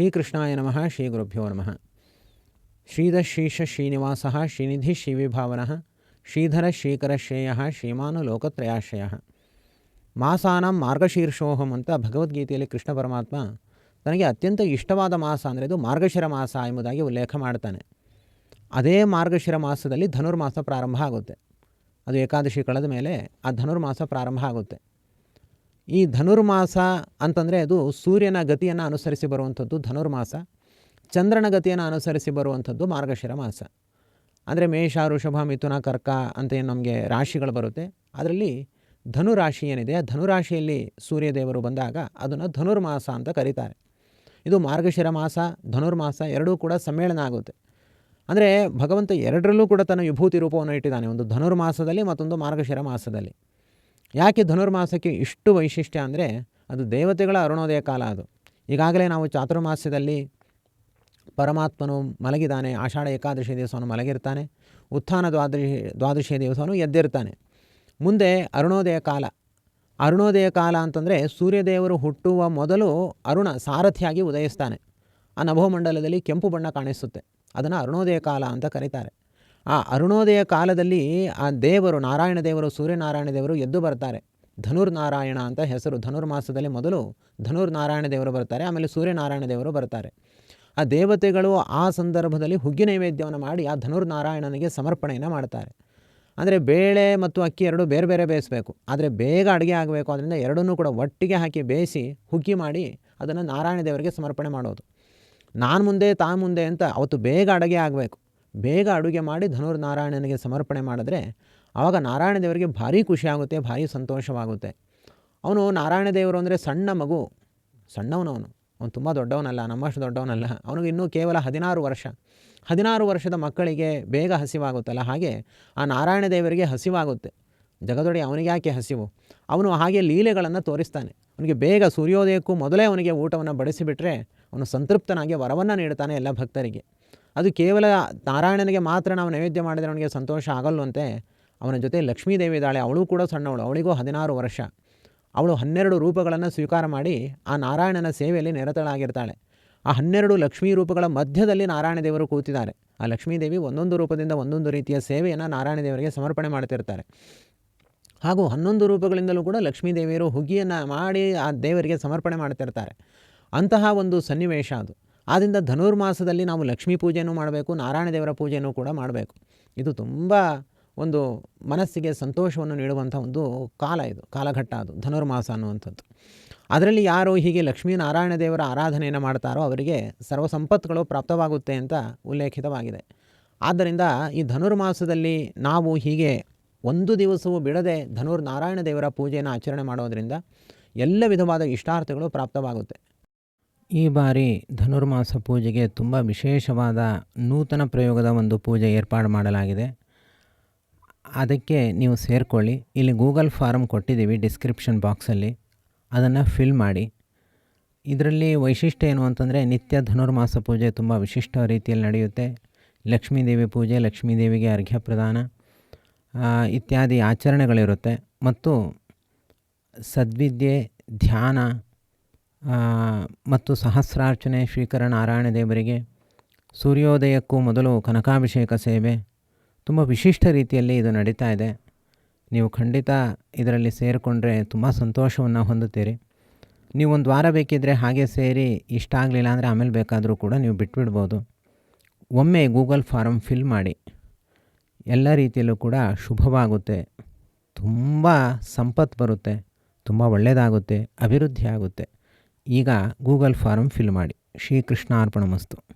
ಶ್ರೀಕೃಷ್ಣಾಯ ನಮಃ ಶ್ರೀ ಗುರುಭ್ಯೋ ನಮಃ. ಶ್ರೀಧಶೀಶ ಶ್ರೀನಿವಾಸ ಶ್ರೀನಿಧಿ ಶ್ರೀವಿಭಾವನ ಶ್ರೀಧರ ಶ್ರೀಕರ ಶ್ರೇಯ ಶ್ರೀಮಾನು ಲೋಕತ್ರಯಾಶ್ರಯ ಮಾಸಾನಂ ಮಾರ್ಗಶೀರ್ಷೋಹಂ ಅಂತ ಭಗವದ್ಗೀತೆಯಲ್ಲಿ ಕೃಷ್ಣ ಪರಮಾತ್ಮ ತನಗೆ ಅತ್ಯಂತ ಇಷ್ಟವಾದ ಮಾಸ ಅಂದರೆ ಇದು ಮಾರ್ಗಶಿರ ಮಾಸ ಎಂಬುದಾಗಿ ಉಲ್ಲೇಖ ಮಾಡ್ತಾನೆ. ಅದೇ ಮಾರ್ಗಶಿರ ಮಾಸದಲ್ಲಿ ಧನುರ್ಮಾಸ ಪ್ರಾರಂಭ ಆಗುತ್ತೆ. ಅದು ಏಕಾದಶಿ ಕಳೆದ ಮೇಲೆ ಆ ಧನುರ್ಮಾಸ ಪ್ರಾರಂಭ ಆಗುತ್ತೆ. ಈ ಧನುರ್ಮಾಸ ಅಂತಂದರೆ ಅದು ಸೂರ್ಯನ ಗತಿಯನ್ನು ಅನುಸರಿಸಿ ಬರುವಂಥದ್ದು ಧನುರ್ಮಾಸ, ಚಂದ್ರನ ಗತಿಯನ್ನು ಅನುಸರಿಸಿ ಬರುವಂಥದ್ದು ಮಾರ್ಗಶಿರ ಮಾಸ. ಅಂದರೆ ಮೇಷ ಋಷಭ ಮಿಥುನ, ಕರ್ಕ ಅಂತ ಏನು ನಮಗೆ ರಾಶಿಗಳು ಬರುತ್ತೆ. ಅದರಲ್ಲಿ ಧನುರಾಶಿ ಏನಿದೆ, ಆ ಧನುರಾಶಿಯಲ್ಲಿ ಸೂರ್ಯದೇವರು ಬಂದಾಗ ಅದನ್ನು ಧನುರ್ಮಾಸ ಅಂತ ಕರೀತಾರೆ. ಇದು ಮಾರ್ಗಶಿರ ಮಾಸ, ಧನುರ್ಮಾಸ ಎರಡೂ ಕೂಡ ಸಮ್ಮೇಳನ ಆಗುತ್ತೆ. ಅಂದರೆ ಭಗವಂತ ಎರಡರಲ್ಲೂ ಕೂಡ ತನ್ನ ವಿಭೂತಿ ರೂಪವನ್ನು ಇಟ್ಟಿದ್ದಾನೆ, ಒಂದು ಧನುರ್ಮಾಸದಲ್ಲಿ ಮತ್ತೊಂದು ಮಾರ್ಗಶಿರ ಮಾಸದಲ್ಲಿ. ಯಾಕೆ ಧನುರ್ಮಾಸಕ್ಕೆ ಇಷ್ಟು ವೈಶಿಷ್ಟ್ಯ ಅಂದರೆ ಅದು ದೇವತೆಗಳ ಅರುಣೋದಯ ಕಾಲ ಅದು. ಈಗಾಗಲೇ ನಾವು ಚಾತುರ್ಮಾಸ್ಯದಲ್ಲಿ ಪರಮಾತ್ಮನು ಮಲಗಿದ್ದಾನೆ, ಆಷಾಢ ಏಕಾದಶಿ ದಿವಸವನ್ನು ಮಲಗಿರ್ತಾನೆ, ಉತ್ಥಾನ ದ್ವಾದಶಿ ದ್ವಾದಶಿ ದಿವಸವನ್ನು ಎದ್ದಿರ್ತಾನೆ. ಮುಂದೆ ಅರುಣೋದಯ ಕಾಲ. ಅರುಣೋದಯ ಕಾಲ ಅಂತಂದರೆ ಸೂರ್ಯದೇವರು ಹುಟ್ಟುವ ಮೊದಲು ಅರುಣ ಸಾರಥಿಯಾಗಿ ಉದಯಿಸ್ತಾನೆ. ಆ ನಭೋಮಂಡಲದಲ್ಲಿ ಕೆಂಪು ಬಣ್ಣ ಕಾಣಿಸುತ್ತೆ. ಅದನ್ನು ಅರುಣೋದಯ ಕಾಲ ಅಂತ ಕರೀತಾರೆ. ಆ ಅರುಣೋದಯ ಕಾಲದಲ್ಲಿ ಆ ದೇವರು, ನಾರಾಯಣ ದೇವರು, ಸೂರ್ಯನಾರಾಯಣ ದೇವರು ಎದ್ದು ಬರ್ತಾರೆ. ಧನುರ್ನಾರಾಯಣ ಅಂತ ಹೆಸರು. ಧನುರ್ಮಾಸದಲ್ಲಿ ಮೊದಲು ಧನುರ್ನಾರಾಯಣ ದೇವರು ಬರ್ತಾರೆ, ಆಮೇಲೆ ಸೂರ್ಯನಾರಾಯಣ ದೇವರು ಬರ್ತಾರೆ. ಆ ದೇವತೆಗಳು ಆ ಸಂದರ್ಭದಲ್ಲಿ ಹುಗ್ಗಿ ನೈವೇದ್ಯವನ್ನು ಮಾಡಿ ಆ ಧನುರ್ನಾರಾಯಣನಿಗೆ ಸಮರ್ಪಣೆಯನ್ನು ಮಾಡ್ತಾರೆ. ಅಂದರೆ ಬೇಳೆ ಮತ್ತು ಅಕ್ಕಿ ಎರಡು ಬೇರೆ ಬೇರೆ ಬೇಯಿಸಬೇಕು. ಆದರೆ ಬೇಗ ಅಡುಗೆ ಆಗಬೇಕು. ಅದರಿಂದ ಎರಡನ್ನೂ ಕೂಡ ಒಟ್ಟಿಗೆ ಹಾಕಿ ಬೇಯಿಸಿ ಹುಗ್ಗಿ ಮಾಡಿ ಅದನ್ನು ನಾರಾಯಣ ದೇವರಿಗೆ ಸಮರ್ಪಣೆ ಮಾಡೋದು. ನಾನು ಮುಂದೆ, ತಾ ಮುಂದೆ ಅಂತ ಅವತ್ತು ಬೇಗ ಅಡುಗೆ ಆಗಬೇಕು. ಬೇಗ ಅಡುಗೆ ಮಾಡಿ ಧನುರ್ನಾರಾಯಣನಿಗೆ ಸಮರ್ಪಣೆ ಮಾಡಿದ್ರೆ ಆವಾಗ ನಾರಾಯಣ ದೇವರಿಗೆ ಭಾರಿ ಖುಷಿಯಾಗುತ್ತೆ, ಭಾರಿ ಸಂತೋಷವಾಗುತ್ತೆ. ಅವನು ನಾರಾಯಣ ದೇವರು ಅಂದರೆ ಸಣ್ಣ ಮಗು, ಸಣ್ಣವನವನು. ಅವನು ತುಂಬ ದೊಡ್ಡವನಲ್ಲ, ನಮ್ಮಷ್ಟು ದೊಡ್ಡವನಲ್ಲ. ಅವನಿಗೆ ಇನ್ನೂ ಕೇವಲ ಹದಿನಾರು ವರ್ಷ. ಹದಿನಾರು ವರ್ಷದ ಮಕ್ಕಳಿಗೆ ಬೇಗ ಹಸಿವಾಗುತ್ತಲ್ಲ, ಹಾಗೆ ಆ ನಾರಾಯಣ ದೇವರಿಗೆ ಹಸಿವಾಗುತ್ತೆ. ಜಗದೊಡೆ ಅವನಿಗೆ ಯಾಕೆ ಹಸಿವು? ಅವನು ಹಾಗೆ ಲೀಲೆಗಳನ್ನು ತೋರಿಸ್ತಾನೆ. ಅವನಿಗೆ ಬೇಗ ಸೂರ್ಯೋದಯಕ್ಕೂ ಮೊದಲೇ ಅವನಿಗೆ ಊಟವನ್ನು ಬಡಿಸಿಬಿಟ್ರೆ ಅವನು ಸಂತೃಪ್ತನಾಗಿ ವರವನ್ನು ನೀಡ್ತಾನೆ ಎಲ್ಲ ಭಕ್ತರಿಗೆ. ಅದು ಕೇವಲ ನಾರಾಯಣನಿಗೆ ಮಾತ್ರ ನಾವು ನೈವೇದ್ಯ ಮಾಡಿದರೆ ಅವನಿಗೆ ಸಂತೋಷ ಆಗಲ್ವಂತೆ, ಅವನ ಜೊತೆ ಲಕ್ಷ್ಮೀದೇವಿ ಇದ್ದಾಳೆ, ಅವಳು ಕೂಡ ಸಣ್ಣವಳು, ಅವಳಿಗೂ ಹದಿನಾರು ವರ್ಷ. ಅವಳು ಹನ್ನೆರಡು ರೂಪಗಳನ್ನು ಸ್ವೀಕಾರ ಮಾಡಿ ಆ ನಾರಾಯಣನ ಸೇವೆಯಲ್ಲಿ ನಿರತಳಾಗಿರ್ತಾಳೆ. ಆ ಹನ್ನೆರಡು ಲಕ್ಷ್ಮೀ ರೂಪಗಳ ಮಧ್ಯದಲ್ಲಿ ನಾರಾಯಣ ದೇವರು ಕೂತಿದ್ದಾರೆ. ಆ ಲಕ್ಷ್ಮೀದೇವಿ ಒಂದೊಂದು ರೂಪದಿಂದ ಒಂದೊಂದು ರೀತಿಯ ಸೇವೆಯನ್ನು ನಾರಾಯಣ ದೇವರಿಗೆ ಸಮರ್ಪಣೆ ಮಾಡ್ತಿರ್ತಾರೆ. ಹಾಗೂ ಹನ್ನೊಂದು ರೂಪಗಳಿಂದಲೂ ಕೂಡ ಲಕ್ಷ್ಮೀದೇವಿಯರು ಹುಗಿಯನ್ನು ಮಾಡಿ ಆ ದೇವರಿಗೆ ಸಮರ್ಪಣೆ ಮಾಡ್ತಿರ್ತಾರೆ. ಅಂತಹ ಒಂದು ಸನ್ನಿವೇಶ ಅದು. ಆದ್ದರಿಂದ ಧನುರ್ಮಾಸದಲ್ಲಿ ನಾವು ಲಕ್ಷ್ಮೀ ಪೂಜೆಯನ್ನು ಮಾಡಬೇಕು ನಾರಾಯಣ ದೇವರ ಪೂಜೆಯನ್ನು ಕೂಡ ಮಾಡಬೇಕು. ಇದು ತುಂಬ ಒಂದು ಮನಸ್ಸಿಗೆ ಸಂತೋಷವನ್ನು ನೀಡುವಂಥ ಒಂದು ಕಾಲ ಇದು, ಕಾಲಘಟ್ಟ ಅದು, ಧನುರ್ಮಾಸ ಅನ್ನುವಂಥದ್ದು. ಅದರಲ್ಲಿ ಯಾರು ಹೀಗೆ ಲಕ್ಷ್ಮೀನಾರಾಯಣ ದೇವರ ಆರಾಧನೆಯನ್ನು ಮಾಡ್ತಾರೋ ಅವರಿಗೆ ಸರ್ವ ಸಂಪತ್ತುಗಳು ಪ್ರಾಪ್ತವಾಗುತ್ತೆ ಅಂತ ಉಲ್ಲೇಖಿತವಾಗಿದೆ. ಆದ್ದರಿಂದ ಈ ಧನುರ್ಮಾಸದಲ್ಲಿ ನಾವು ಹೀಗೆ ಒಂದು ದಿವಸವೂ ಬಿಡದೆ ಧನುರ್ ನಾರಾಯಣ ದೇವರ ಪೂಜೆಯನ್ನು ಆಚರಣೆ ಮಾಡೋದರಿಂದ ಎಲ್ಲ ವಿಧವಾದ ಇಷ್ಟಾರ್ಥಗಳು ಪ್ರಾಪ್ತವಾಗುತ್ತೆ. ಈ ಬಾರಿ ಧನುರ್ಮಾಸ ಪೂಜೆಗೆ ತುಂಬ ವಿಶೇಷವಾದ ನೂತನ ಪ್ರಯೋಗದ ಒಂದು ಪೂಜೆ ಏರ್ಪಾಡು ಮಾಡಲಾಗಿದೆ. ಅದಕ್ಕೆ ನೀವು ಸೇರಿಕೊಳ್ಳಿ. ಇಲ್ಲಿ ಗೂಗಲ್ ಫಾರಮ್ ಕೊಟ್ಟಿದ್ದೀವಿ ಡಿಸ್ಕ್ರಿಪ್ಷನ್ ಬಾಕ್ಸಲ್ಲಿ. ಅದನ್ನು ಫಿಲ್ ಮಾಡಿ. ಇದರಲ್ಲಿ ವೈಶಿಷ್ಟ್ಯ ಏನು ಅಂತಂದರೆ ನಿತ್ಯ ಧನುರ್ಮಾಸ ಪೂಜೆ ತುಂಬ ವಿಶಿಷ್ಟ ರೀತಿಯಲ್ಲಿ ನಡೆಯುತ್ತೆ. ಲಕ್ಷ್ಮೀದೇವಿ ಪೂಜೆ, ಲಕ್ಷ್ಮೀದೇವಿಗೆ ಅರ್ಘ್ಯ ಪ್ರದಾನ ಇತ್ಯಾದಿ ಆಚರಣೆಗಳಿರುತ್ತೆ. ಮತ್ತು ಸದ್ವಿದ್ಯೆ, ಧ್ಯಾನ ಮತ್ತು ಸಹಸ್ರಾರ್ಚನೆ ಶ್ರೀಕರ ನಾರಾಯಣ ದೇವರಿಗೆ ಸೂರ್ಯೋದಯಕ್ಕೂ ಮೊದಲು ಕನಕಾಭಿಷೇಕ ಸೇವೆ. ತುಂಬ ವಿಶಿಷ್ಟ ರೀತಿಯಲ್ಲಿ ಇದು ನಡೀತಾ ಇದೆ. ನೀವು ಖಂಡಿತ ಇದರಲ್ಲಿ ಸೇರಿಕೊಂಡ್ರೆ ತುಂಬ ಸಂತೋಷವನ್ನು ಹೊಂದುತ್ತೀರಿ. ನೀವು ಒಂದು ವಾರ ಬೇಕಿದ್ದರೆ ಹಾಗೆ ಸೇರಿ ಇಷ್ಟ ಆಗಲಿಲ್ಲ ಅಂದರೆ ಆಮೇಲೆ ಬೇಕಾದರೂ ಕೂಡ ನೀವು ಬಿಟ್ಬಿಡ್ಬೋದು. ಒಮ್ಮೆ ಗೂಗಲ್ ಫಾರಮ್ ಫಿಲ್ ಮಾಡಿ. ಎಲ್ಲ ರೀತಿಯಲ್ಲೂ ಕೂಡ ಶುಭವಾಗುತ್ತೆ. ತುಂಬ ಸಂಪತ್ತು ಬರುತ್ತೆ. ತುಂಬ ಒಳ್ಳೆಯದಾಗುತ್ತೆ ಅಭಿವೃದ್ಧಿ ಆಗುತ್ತೆ. ಈಗ ಗೂಗಲ್ ಫಾರಮ್ ಫಿಲ್ ಮಾಡಿ ಶ್ರೀಕೃಷ್ಣ ಅರ್ಪಣ ಮಸ್ತು.